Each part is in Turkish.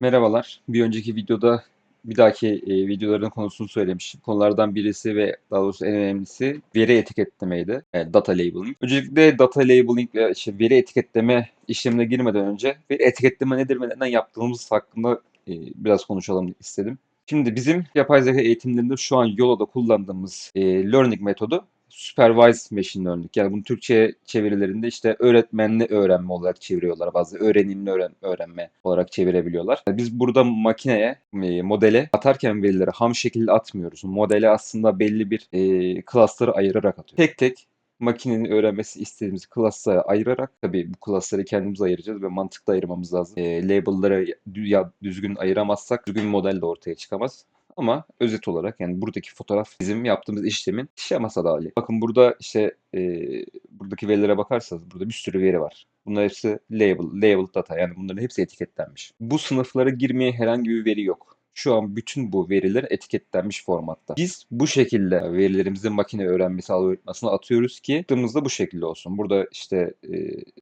Merhabalar. Bir önceki videoda bir dahaki e, videoların konusunu söylemiştim. Konulardan birisi ve daha doğrusu en önemlisi veri etiketlemeydi. Yani data labeling. Öncelikle data labeling ve işte veri etiketleme işlemine girmeden önce veri etiketleme nedir ve neden yaptığımız hakkında e, biraz konuşalım istedim. Şimdi bizim yapay zeka eğitimlerinde şu an Yolo'da kullandığımız e, learning metodu supervised machine learning. Yani bunu Türkçe çevirilerinde işte öğretmenli öğrenme olarak çeviriyorlar. Bazı öğrenimli öğren öğrenme olarak çevirebiliyorlar. Biz burada makineye, e, modele atarken verileri ham şekilde atmıyoruz. Modele aslında belli bir e, cluster'ı ayırarak atıyoruz. Tek tek makinenin öğrenmesi istediğimiz class'lara ayırarak tabii bu class'ları kendimiz ayıracağız ve mantıklı ayırmamız lazım. E, label'ları dü- düzgün ayıramazsak düzgün model de ortaya çıkamaz. Ama özet olarak yani buradaki fotoğraf bizim yaptığımız işlemin şeması hali. Bakın burada işte e, buradaki verilere bakarsanız burada bir sürü veri var. Bunlar hepsi label, label data yani bunların hepsi etiketlenmiş. Bu sınıflara girmeye herhangi bir veri yok. Şu an bütün bu veriler etiketlenmiş formatta. Biz bu şekilde verilerimizi makine öğrenmesi algoritmasına atıyoruz ki yaptığımızda bu şekilde olsun. Burada işte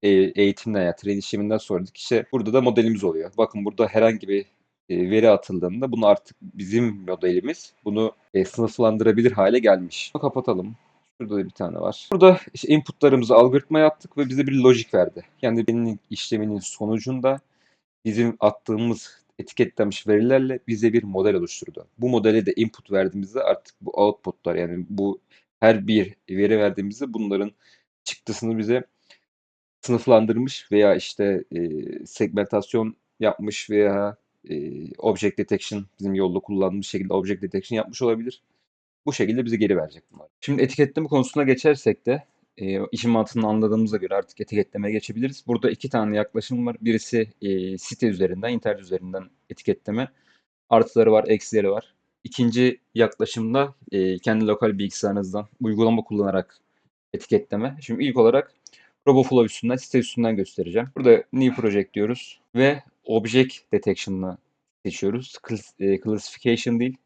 e, eğitimden ya train işleminden sonraki işte burada da modelimiz oluyor. Bakın burada herhangi bir e, veri atıldığında bunu artık bizim modelimiz bunu e, sınıflandırabilir hale gelmiş. Kapatalım. Şurada da bir tane var. Burada işte inputlarımızı algoritmaya attık ve bize bir lojik verdi. Yani benim işleminin sonucunda bizim attığımız etiketlenmiş verilerle bize bir model oluşturdu. Bu modele de input verdiğimizde artık bu outputlar yani bu her bir veri verdiğimizde bunların çıktısını bize sınıflandırmış veya işte e, segmentasyon yapmış veya e, object detection bizim yolda kullandığımız şekilde object detection yapmış olabilir. Bu şekilde bize geri verecek bunlar. Şimdi etiketleme konusuna geçersek de e, işin mantığını anladığımıza göre artık etiketlemeye geçebiliriz. Burada iki tane yaklaşım var. Birisi e, site üzerinden, internet üzerinden etiketleme. Artıları var, eksileri var. İkinci yaklaşımda e, kendi lokal bilgisayarınızdan uygulama kullanarak etiketleme. Şimdi ilk olarak RoboFlow üstünden, site üstünden göstereceğim. Burada New Project diyoruz ve Object Detection'ı seçiyoruz. Classification değil.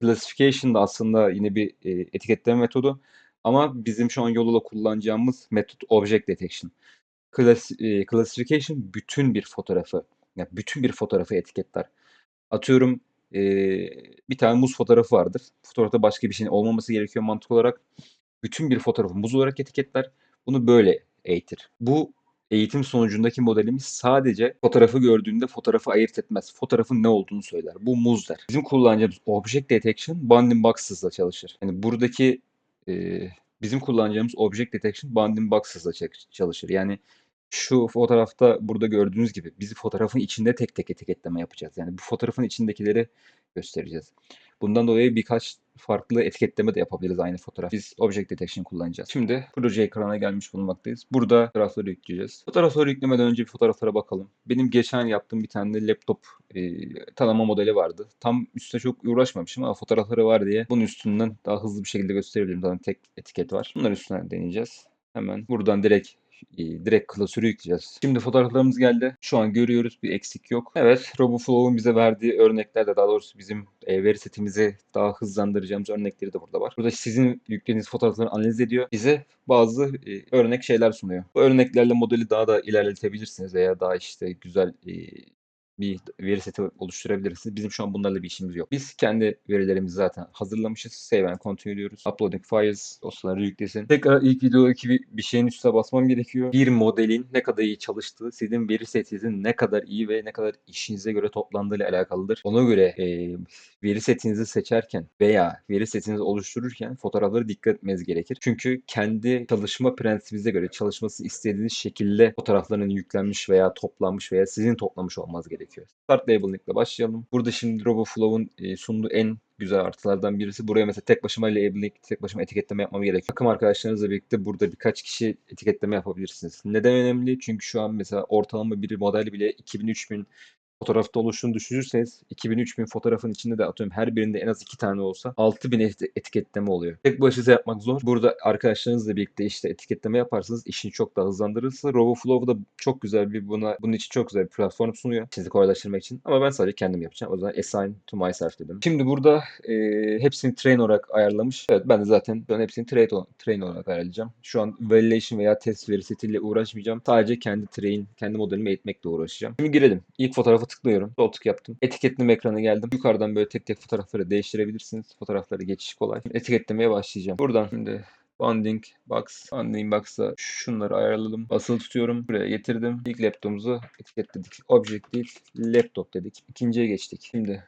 Classification da aslında yine bir etiketleme metodu. Ama bizim şu an yoluyla kullanacağımız metot Object Detection. Class, classification bütün bir fotoğrafı, yani bütün bir fotoğrafı etiketler. Atıyorum e, bir tane muz fotoğrafı vardır. Fotoğrafta başka bir şeyin olmaması gerekiyor mantık olarak. Bütün bir fotoğrafı muz olarak etiketler. Bunu böyle eğitir. Bu eğitim sonucundaki modelimiz sadece fotoğrafı gördüğünde fotoğrafı ayırt etmez. Fotoğrafın ne olduğunu söyler. Bu muz der. Bizim kullanacağımız Object Detection Bounding Boxes'la çalışır. Yani buradaki e, bizim kullanacağımız Object Detection Bounding Boxes'la çalışır. Yani şu fotoğrafta burada gördüğünüz gibi biz fotoğrafın içinde tek tek etiketleme yapacağız. Yani bu fotoğrafın içindekileri göstereceğiz. Bundan dolayı birkaç farklı etiketleme de yapabiliriz aynı fotoğraf. Biz Object Detection kullanacağız. Şimdi proje ekranına gelmiş bulunmaktayız. Burada fotoğrafları yükleyeceğiz. Fotoğrafları yüklemeden önce bir fotoğraflara bakalım. Benim geçen yaptığım bir tane laptop e, tanıma modeli vardı. Tam üstüne çok uğraşmamışım ama fotoğrafları var diye bunun üstünden daha hızlı bir şekilde gösterebilirim. Zaten tek etiket var. Bunların üstünden deneyeceğiz. Hemen buradan direkt direkt klasörü yükleyeceğiz. Şimdi fotoğraflarımız geldi. Şu an görüyoruz bir eksik yok. Evet RoboFlow'un bize verdiği örneklerde daha doğrusu bizim e, veri setimizi daha hızlandıracağımız örnekleri de burada var. Burada sizin yüklediğiniz fotoğrafları analiz ediyor. Bize bazı e, örnek şeyler sunuyor. Bu örneklerle modeli daha da ilerletebilirsiniz veya daha işte güzel e, bir veri seti oluşturabilirsiniz. Bizim şu an bunlarla bir işimiz yok. Biz kendi verilerimizi zaten hazırlamışız. Save and continue diyoruz. Uploading files dosyaları yüklesin. Tekrar ilk videodaki bir, şeyin üstüne basmam gerekiyor. Bir modelin ne kadar iyi çalıştığı, sizin veri setinizin ne kadar iyi ve ne kadar işinize göre toplandığı ile alakalıdır. Ona göre e, veri setinizi seçerken veya veri setinizi oluştururken fotoğrafları dikkat etmeniz gerekir. Çünkü kendi çalışma prensibinize göre çalışması istediğiniz şekilde fotoğrafların yüklenmiş veya toplanmış veya sizin toplamış olmanız gerekiyor gerekiyor. Start Labeling ile başlayalım. Burada şimdi RoboFlow'un e, sunduğu en güzel artılardan birisi. Buraya mesela tek başıma labeling, tek başıma etiketleme yapmam gerekiyor. Takım arkadaşlarınızla birlikte burada birkaç kişi etiketleme yapabilirsiniz. Neden önemli? Çünkü şu an mesela ortalama bir model bile 2000-3000 fotoğrafta oluştuğunu düşünürseniz 2000-3000 fotoğrafın içinde de atıyorum her birinde en az iki tane olsa 6000 etiketleme oluyor. Tek başınıza yapmak zor. Burada arkadaşlarınızla birlikte işte etiketleme yaparsanız işini çok daha hızlandırırsa RoboFlow da çok güzel bir buna bunun için çok güzel bir platform sunuyor. Sizi kolaylaştırmak için. Ama ben sadece kendim yapacağım. O zaman assign to myself dedim. Şimdi burada e, hepsini train olarak ayarlamış. Evet ben de zaten ben hepsini train, train olarak ayarlayacağım. Şu an validation veya test veri setiyle uğraşmayacağım. Sadece kendi train, kendi modelimi eğitmekle uğraşacağım. Şimdi girelim. İlk fotoğrafı tıklıyorum. Sol yaptım. Etiketleme ekranı geldim. Yukarıdan böyle tek tek fotoğrafları değiştirebilirsiniz. Fotoğrafları geçiş kolay. Şimdi etiketlemeye başlayacağım. Buradan şimdi Bounding box. Bounding box'a şunları ayarladım. Basılı tutuyorum. Buraya getirdim. İlk laptopumuzu etiketledik. Object değil, laptop dedik. İkinciye geçtik. Şimdi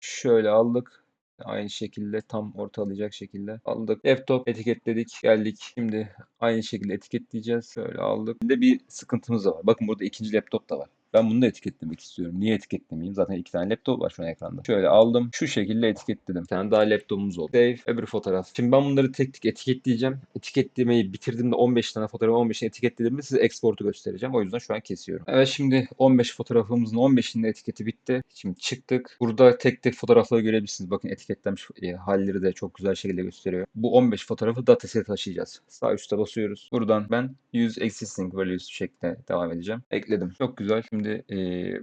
şöyle aldık. Aynı şekilde tam ortalayacak şekilde aldık. Laptop etiketledik. Geldik. Şimdi aynı şekilde etiketleyeceğiz. Şöyle aldık. Bir de bir sıkıntımız da var. Bakın burada ikinci laptop da var. Ben bunu da etiketlemek istiyorum. Niye etiketlemeyeyim? Zaten iki tane laptop var şu an ekranda. Şöyle aldım. Şu şekilde etiketledim. Bir tane daha laptopumuz oldu. Save. Öbür fotoğraf. Şimdi ben bunları tek tek etiketleyeceğim. Etiketlemeyi bitirdiğimde 15 tane fotoğrafı 15'ini etiketlediğimde size export'u göstereceğim. O yüzden şu an kesiyorum. Evet şimdi 15 fotoğrafımızın 15'inin de etiketi bitti. Şimdi çıktık. Burada tek tek fotoğrafları görebilirsiniz. Bakın etiketlenmiş e, halleri de çok güzel şekilde gösteriyor. Bu 15 fotoğrafı dataset'e taşıyacağız. Sağ üstte basıyoruz. Buradan ben use existing values şeklinde devam edeceğim. Ekledim. Çok güzel. Şimdi e,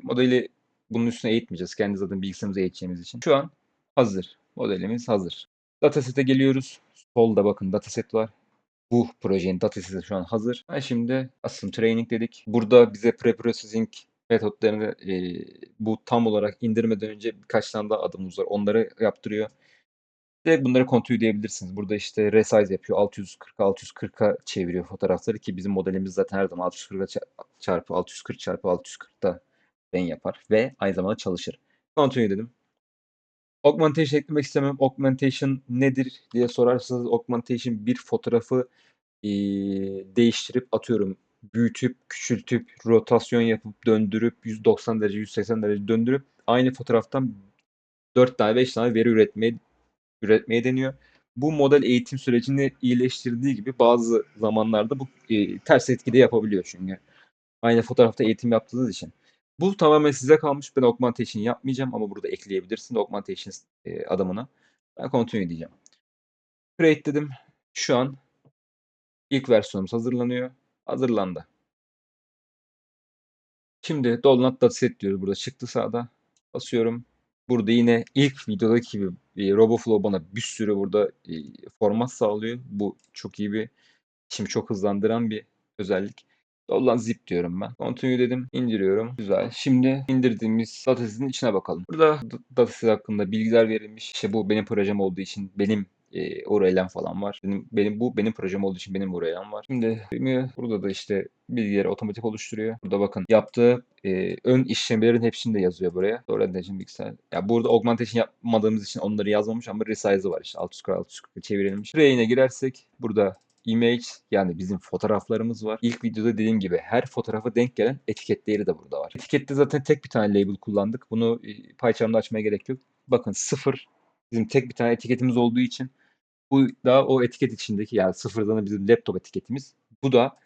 modeli bunun üstüne eğitmeyeceğiz. Kendi zaten bilgisayarımıza eğiteceğimiz için. Şu an hazır. Modelimiz hazır. Dataset'e geliyoruz. Solda bakın dataset var. Bu projenin dataseti şu an hazır. Ben şimdi asım training dedik. Burada bize pre-processing metotlarını e, bu tam olarak indirmeden önce birkaç tane daha adımımız var. Onları yaptırıyor. Ve bunları kontrol edebilirsiniz. Burada işte resize yapıyor. 640 640'a çeviriyor fotoğrafları ki bizim modelimiz zaten her zaman 640 çarpı 640 çarpı 640'da ben yapar ve aynı zamanda çalışır. Continue dedim. Augmentation eklemek istemem. Augmentation nedir diye sorarsanız augmentation bir fotoğrafı e, değiştirip atıyorum büyütüp, küçültüp, rotasyon yapıp, döndürüp, 190 derece, 180 derece döndürüp aynı fotoğraftan 4 tane 5 tane veri üretmeye üretmeye deniyor. Bu model eğitim sürecini iyileştirdiği gibi bazı zamanlarda bu e, ters etkide yapabiliyor çünkü. Aynı fotoğrafta eğitim yaptığınız için. Bu tamamen size kalmış. Ben augmentation yapmayacağım ama burada ekleyebilirsin augmentation e, adımına. Ben continue diyeceğim. Create dedim. Şu an ilk versiyonumuz hazırlanıyor. Hazırlandı. Şimdi Dolnat dataset diyoruz burada. Çıktı sağda. Basıyorum. Burada yine ilk videodaki gibi e, RoboFlow bana bir sürü burada e, format sağlıyor. Bu çok iyi bir işimi çok hızlandıran bir özellik. Dollan zip diyorum ben. Continue dedim. indiriyorum. Güzel. Şimdi indirdiğimiz datasetin içine bakalım. Burada dataset hakkında bilgiler verilmiş. İşte bu benim projem olduğu için benim e, URL'm falan var. Benim, benim bu benim projem olduğu için benim URL'm var. Şimdi burada da işte bilgileri otomatik oluşturuyor. Burada bakın yaptığı e, ön işlemlerin hepsini de yazıyor buraya. Sonra için bilgisayar. Ya burada augmentation yapmadığımız için onları yazmamış ama resize'ı var işte 640 640 çevrilmiş. Buraya yine girersek burada image yani bizim fotoğraflarımız var. İlk videoda dediğim gibi her fotoğrafa denk gelen etiket değeri de burada var. Etikette zaten tek bir tane label kullandık. Bunu e, PyCharm'da açmaya gerek yok. Bakın sıfır bizim tek bir tane etiketimiz olduğu için bu da o etiket içindeki yani sıfırdan da bizim laptop etiketimiz. Bu da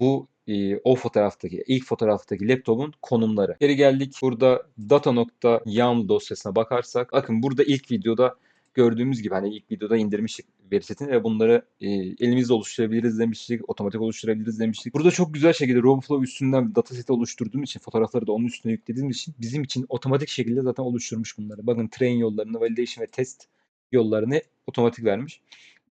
bu e, o fotoğraftaki ilk fotoğraftaki laptopun konumları. Geri geldik. Burada data.yam dosyasına bakarsak bakın burada ilk videoda gördüğümüz gibi hani ilk videoda indirmiştik veri setini ve bunları e, elimizle oluşturabiliriz demiştik. Otomatik oluşturabiliriz demiştik. Burada çok güzel şekilde RoboFlow üstünden bir dataseti oluşturduğum için fotoğrafları da onun üstüne yüklediğim için bizim için otomatik şekilde zaten oluşturmuş bunları. Bakın train yollarını, validation ve test yollarını otomatik vermiş.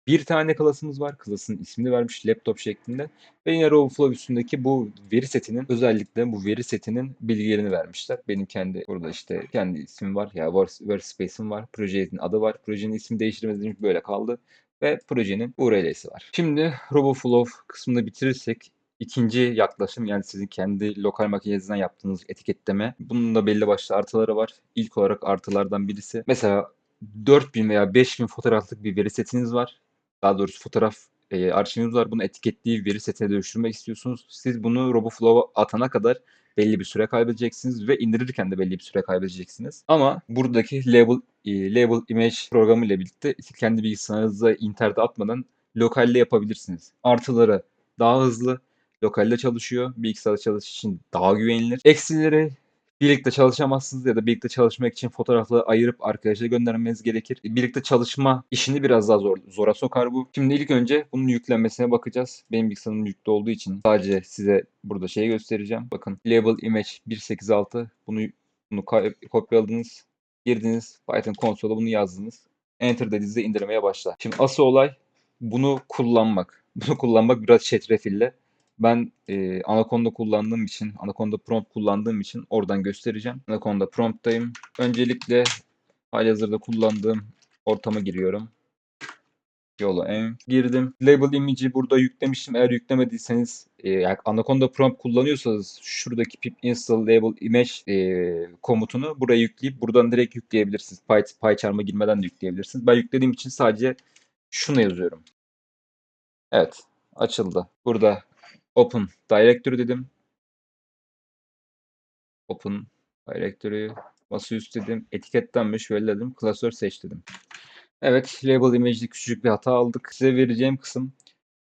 Bir tane klasımız var. Klasın ismini vermiş laptop şeklinde. Ve yine RoboFlow üstündeki bu veri setinin özellikle bu veri setinin bilgilerini vermişler. Benim kendi burada işte kendi ismim var. Ya workspace'im var. Projenin adı var. Projenin ismi değiştirmediğim böyle kaldı. Ve projenin URL'si var. Şimdi RoboFlow kısmını bitirirsek ikinci yaklaşım yani sizin kendi lokal makinenizden yaptığınız etiketleme. Bunun da belli başlı artıları var. İlk olarak artılardan birisi. Mesela 4000 veya 5000 fotoğraflık bir veri setiniz var. Daha doğrusu fotoğraf e, arşiviniz var. Bunu etiketli veri setine dönüştürmek istiyorsunuz. Siz bunu RoboFlow'a atana kadar belli bir süre kaybedeceksiniz ve indirirken de belli bir süre kaybedeceksiniz. Ama buradaki label e, label image programı ile birlikte kendi bilgisayarınıza internete atmadan lokalde yapabilirsiniz. Artıları daha hızlı, lokalde çalışıyor. Bilgisayarda çalışır için daha güvenilir. Eksileri birlikte çalışamazsınız ya da birlikte çalışmak için fotoğrafları ayırıp arkadaşa göndermeniz gerekir. Birlikte çalışma işini biraz daha zor, zora sokar bu. Şimdi ilk önce bunun yüklenmesine bakacağız. Benim bilgisayarım yüklü olduğu için sadece size burada şey göstereceğim. Bakın label image 186 bunu bunu kopyaladınız. Girdiniz Python konsola bunu yazdınız. Enter dediğinizde indirmeye başlar. Şimdi asıl olay bunu kullanmak. Bunu kullanmak biraz çetrefille. Ben e, Anaconda kullandığım için, Anaconda prompt kullandığım için oradan göstereceğim. Anaconda prompttayım. Öncelikle halihazırda kullandığım ortama giriyorum. Yola en girdim. Label image'i burada yüklemiştim. Eğer yüklemediyseniz e, Anaconda prompt kullanıyorsanız şuradaki pip install label image e, komutunu buraya yükleyip buradan direkt yükleyebilirsiniz. Py, PyCharm'a girmeden de yükleyebilirsiniz. Ben yüklediğim için sadece şunu yazıyorum. Evet. Açıldı. Burada Open Directory dedim. Open Directory masaüstü dedim. Etiketlenmiş şöyle dedim. Klasör seç dedim. Evet, label image'de küçücük bir hata aldık. Size vereceğim kısım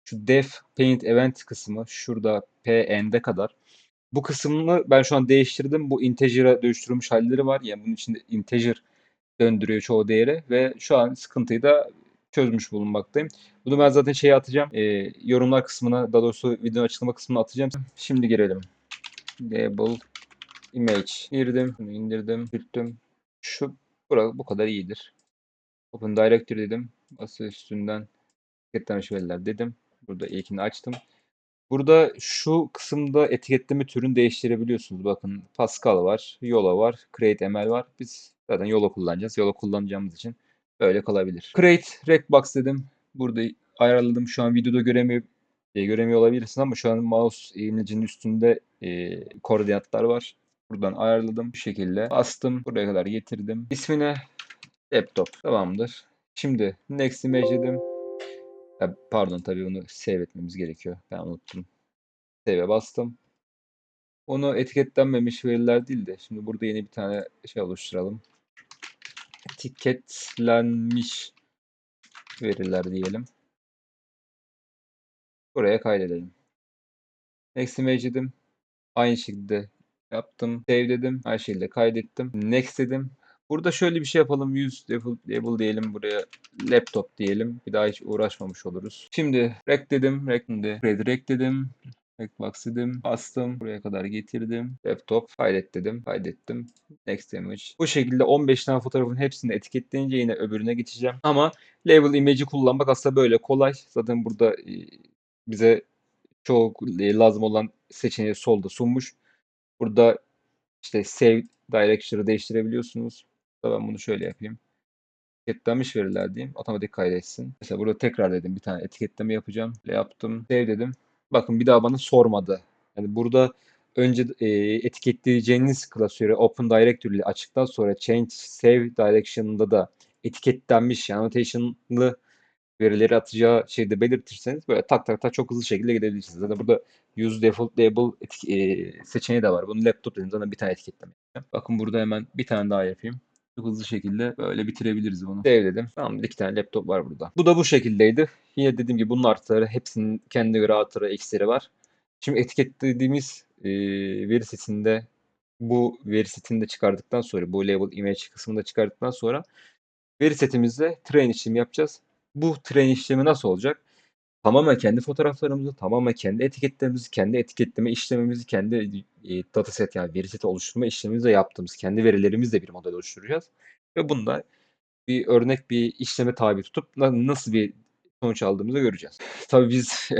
şu def paint event kısmı şurada pn'de kadar. Bu kısmını ben şu an değiştirdim. Bu integer'a dönüştürülmüş halleri var. Yani bunun içinde integer döndürüyor çoğu değeri ve şu an sıkıntıyı da çözmüş bulunmaktayım. Bunu ben zaten şeye atacağım. E, yorumlar kısmına, daha doğrusu video açıklama kısmına atacağım. Şimdi girelim. Label image girdim, indirdim, büyüttüm. Şu bura bu kadar iyidir. Open Directory dedim. Masa üstünden etiketlenmiş veriler dedim. Burada ilkini açtım. Burada şu kısımda etiketleme türünü değiştirebiliyorsunuz. Bakın Pascal var, Yola var, Create ML var. Biz zaten Yola kullanacağız. Yola kullanacağımız için böyle kalabilir. Create Recbox dedim. Burada ayarladım. Şu an videoda göremiyor, e, göremiyor olabilirsin ama şu an mouse eğimlicinin üstünde e, koordinatlar var. Buradan ayarladım. Bu şekilde bastım. Buraya kadar getirdim. İsmine laptop. Tamamdır. Şimdi next image dedim. Ya, pardon tabii onu save etmemiz gerekiyor. Ben unuttum. Save'e bastım. Onu etiketlenmemiş veriler değil de şimdi burada yeni bir tane şey oluşturalım. Etiketlenmiş veriler diyelim. Buraya kaydedelim. Next image. Aynı şekilde yaptım. Save dedim. Aynı şekilde kaydettim. Next dedim. Burada şöyle bir şey yapalım. Use default label diyelim. Buraya laptop diyelim. Bir daha hiç uğraşmamış oluruz. Şimdi rec dedim. Rec şimdi rec dedim. Recbox dedim. Bastım. Buraya kadar getirdim. Laptop. Kaydet dedim. Kaydettim. Next image. Bu şekilde 15 tane fotoğrafın hepsini etiketleyince yine öbürüne geçeceğim. Ama label image'i kullanmak aslında böyle kolay. Zaten burada e, bize çok e, lazım olan seçeneği solda sunmuş. Burada işte save direction'ı değiştirebiliyorsunuz. Ben bunu şöyle yapayım. Etiketlenmiş veriler diyeyim. Otomatik kaydetsin. Mesela burada tekrar dedim bir tane etiketleme yapacağım. Böyle yaptım. Save dedim. Bakın bir daha bana sormadı. Yani burada önce e, etiketleyeceğiniz klasörü Open Directory ile açtıktan sonra Change Save Direction'da da etiketlenmiş yani annotation'lı verileri atacağı şeyde belirtirseniz böyle tak tak tak çok hızlı şekilde gidebilirsiniz. Zaten burada Use Default Label e, seçeneği de var. Bunu laptop dedim zaten bir tane etiketleme yapacağım. Bakın burada hemen bir tane daha yapayım. Hızlı şekilde böyle bitirebiliriz bunu. Save dedim. Tamam iki tane laptop var burada. Bu da bu şekildeydi. Yine dediğim gibi bunun artıları hepsinin kendine göre artıları eksileri var. Şimdi etiketlediğimiz e, veri setinde bu veri setini de çıkardıktan sonra bu label image kısmını da çıkardıktan sonra veri setimizde train işlemi yapacağız. Bu train işlemi nasıl olacak? Tamamen kendi fotoğraflarımızı, tamamen kendi etiketlerimizi, kendi etiketleme işlemimizi, kendi e, dataset yani veri seti oluşturma işlemimizi de yaptığımız kendi verilerimizle bir model oluşturacağız. Ve bunda bir örnek bir işleme tabi tutup na- nasıl bir sonuç aldığımızı göreceğiz. Tabii biz e,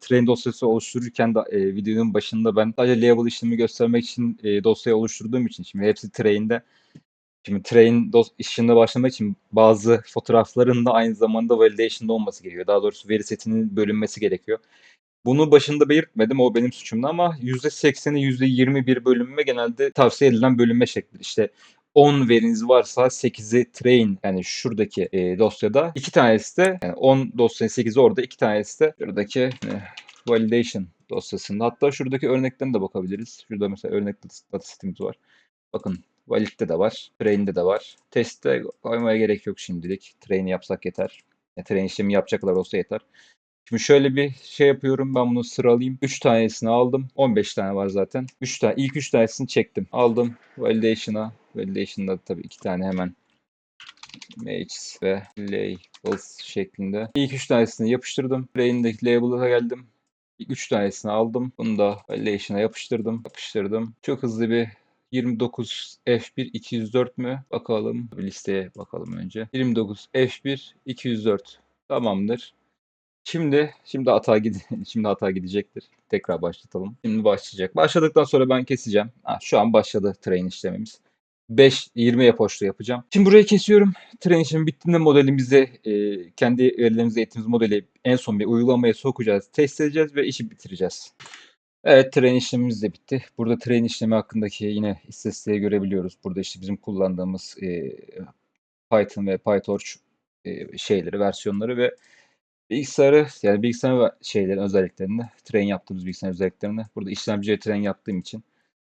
train dosyası oluştururken de e, videonun başında ben sadece label işlemi göstermek için e, dosyayı oluşturduğum için şimdi hepsi train'de Şimdi train dos işine başlamak için bazı fotoğrafların da aynı zamanda validation'da olması gerekiyor. Daha doğrusu veri setinin bölünmesi gerekiyor. Bunu başında belirtmedim. O benim suçumdu ama %80'i %21 bölünme genelde tavsiye edilen bölünme şekli. İşte 10 veriniz varsa 8'i train yani şuradaki e, dosyada iki tanesi de yani 10 dosyanın 8'i orada iki tanesi de şuradaki e, validation dosyasında. Hatta şuradaki örnekten de bakabiliriz. Şurada mesela örnek datasetimiz var. Bakın Valid'de de var. Train'de de var. Testte koymaya gerek yok şimdilik. Train yapsak yeter. Yani train işlemi yapacaklar olsa yeter. Şimdi şöyle bir şey yapıyorum. Ben bunu sıralayayım. 3 tanesini aldım. 15 tane var zaten. 3 tane. ilk 3 tanesini çektim. Aldım. Validation'a. Validation'da tabii 2 tane hemen Mages ve labels şeklinde. İlk 3 tanesini yapıştırdım. Train'deki label'a geldim. İlk 3 tanesini aldım. Bunu da validation'a yapıştırdım. Yapıştırdım. Çok hızlı bir 29 F1 204 mü? Bakalım. Listeye bakalım önce. 29 F1 204. Tamamdır. Şimdi şimdi hata gide şimdi hata gidecektir. Tekrar başlatalım. Şimdi başlayacak. Başladıktan sonra ben keseceğim. Ha, şu an başladı train işlemimiz. 5 20 epoşlu yapacağım. Şimdi burayı kesiyorum. Train işlemi bittiğinde modelimizi e, kendi verilerimizle eğittiğimiz modeli en son bir uygulamaya sokacağız, test edeceğiz ve işi bitireceğiz. Evet, train işlemimiz de bitti. Burada train işlemi hakkındaki yine istatistikleri görebiliyoruz. Burada işte bizim kullandığımız e, Python ve PyTorch e, şeyleri, versiyonları ve bilgisayarı yani bilgisayar şeylerin özelliklerini, train yaptığımız bilgisayar özelliklerini burada işlemciye train yaptığım için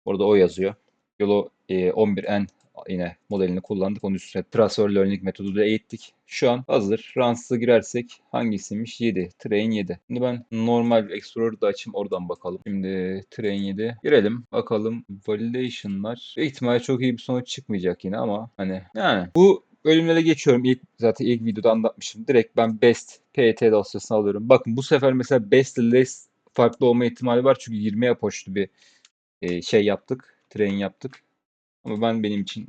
orada o yazıyor. Yolo e, 11N yine modelini kullandık. Onun üstüne transfer learning metoduyla eğittik. Şu an hazır. Runs'a girersek hangisiymiş? 7. Train 7. Şimdi ben normal bir Explorer'da açayım oradan bakalım. Şimdi Train 7. Girelim. Bakalım validation'lar. Büyük ihtimalle çok iyi bir sonuç çıkmayacak yine ama hani yani bu bölümlere geçiyorum. İlk zaten ilk videoda anlatmışım. Direkt ben best PT dosyasını alıyorum. Bakın bu sefer mesela best less farklı olma ihtimali var. Çünkü 20'ye poştu bir e, şey yaptık. Train yaptık. Ama ben benim için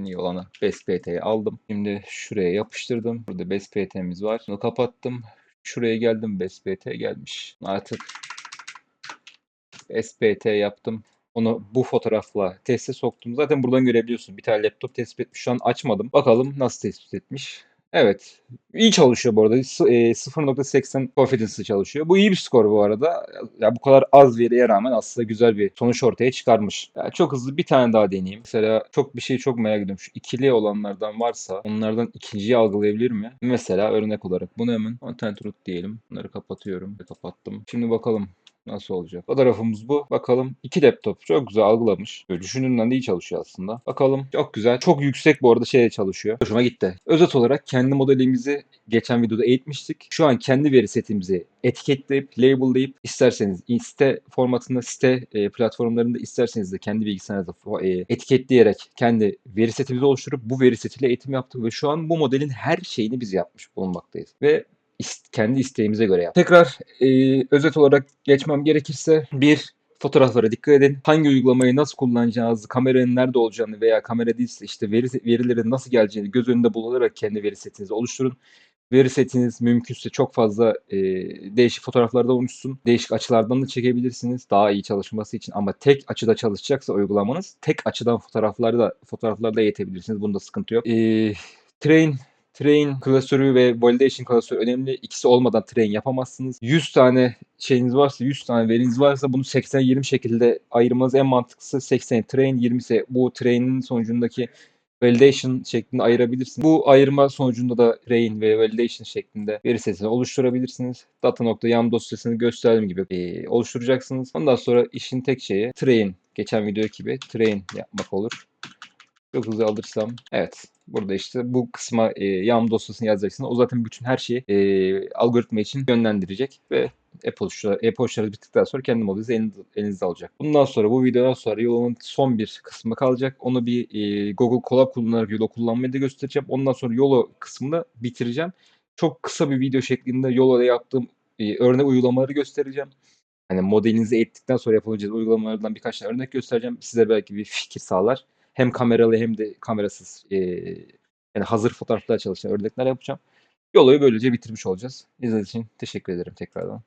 en iyi olanı Best PT'yi aldım. Şimdi şuraya yapıştırdım. Burada Best PT'miz var. Bunu kapattım. Şuraya geldim. Best PT gelmiş. Artık Best PT yaptım. Onu bu fotoğrafla teste soktum. Zaten buradan görebiliyorsun. Bir tane laptop tespit etmiş. Şu an açmadım. Bakalım nasıl tespit etmiş. Evet. İyi çalışıyor bu arada. S- e, 0.80 confidence çalışıyor. Bu iyi bir skor bu arada. Ya bu kadar az veriye rağmen aslında güzel bir sonuç ortaya çıkarmış. Ya çok hızlı bir tane daha deneyeyim. Mesela çok bir şey çok merak ediyorum. Şu ikili olanlardan varsa onlardan ikinciyi algılayabilir mi? Mesela örnek olarak bunu hemen content root diyelim. Bunları kapatıyorum. Kapattım. Şimdi bakalım Nasıl olacak? Fotoğrafımız bu. Bakalım. iki laptop. Çok güzel algılamış. Böyle düşündüğümden de iyi çalışıyor aslında. Bakalım. Çok güzel. Çok yüksek bu arada şeye çalışıyor. Hoşuma gitti. Özet olarak kendi modelimizi geçen videoda eğitmiştik. Şu an kendi veri setimizi etiketleyip, labellayıp isterseniz site formatında site e, platformlarında isterseniz de kendi bilgisayarınızda e, etiketleyerek kendi veri setimizi oluşturup bu veri setiyle eğitim yaptık ve şu an bu modelin her şeyini biz yapmış bulunmaktayız. Ve kendi isteğimize göre yap. Tekrar e, özet olarak geçmem gerekirse bir fotoğraflara dikkat edin. Hangi uygulamayı nasıl kullanacağınızı, kameranın nerede olacağını veya kamera değilse işte veri, verilerin nasıl geleceğini göz önünde bulundurarak kendi veri setinizi oluşturun. Veri setiniz mümkünse çok fazla e, değişik fotoğraflarda oluşsun. Değişik açılardan da çekebilirsiniz daha iyi çalışması için ama tek açıda çalışacaksa uygulamanız tek açıdan fotoğrafları da fotoğraflarda yetebilirsiniz. Bunda sıkıntı yok. E, train Train klasörü ve validation klasörü önemli. İkisi olmadan train yapamazsınız. 100 tane şeyiniz varsa, 100 tane veriniz varsa bunu 80-20 şekilde ayırmanız en mantıklısı 80 train, 20 ise bu train'in sonucundaki validation şeklinde ayırabilirsiniz. Bu ayırma sonucunda da train ve validation şeklinde veri setini oluşturabilirsiniz. Data.yam dosyasını gösterdiğim gibi oluşturacaksınız. Ondan sonra işin tek şeyi train. Geçen video gibi train yapmak olur. Çok hızlı alırsam. Evet. Burada işte bu kısma e, yağmur dosyasını yazacaksınız. O zaten bütün her şeyi e, algoritma için yönlendirecek ve e-poşaları bittikten sonra kendi modelinizi elinizde, elinizde alacak. Bundan sonra bu videodan sonra yolun son bir kısmı kalacak. Onu bir e, Google Colab kullanarak Yolo kullanmayı da göstereceğim. Ondan sonra Yolo kısmını bitireceğim. Çok kısa bir video şeklinde Yolo'da yaptığım e, örnek uygulamaları göstereceğim. Hani modelinizi eğittikten sonra yapabileceğiniz uygulamalardan birkaç tane örnek göstereceğim. Size belki bir fikir sağlar hem kameralı hem de kamerasız e, yani hazır fotoğraflar çalışan örnekler yapacağım. Yolu böylece bitirmiş olacağız. İzlediğiniz için teşekkür ederim tekrardan.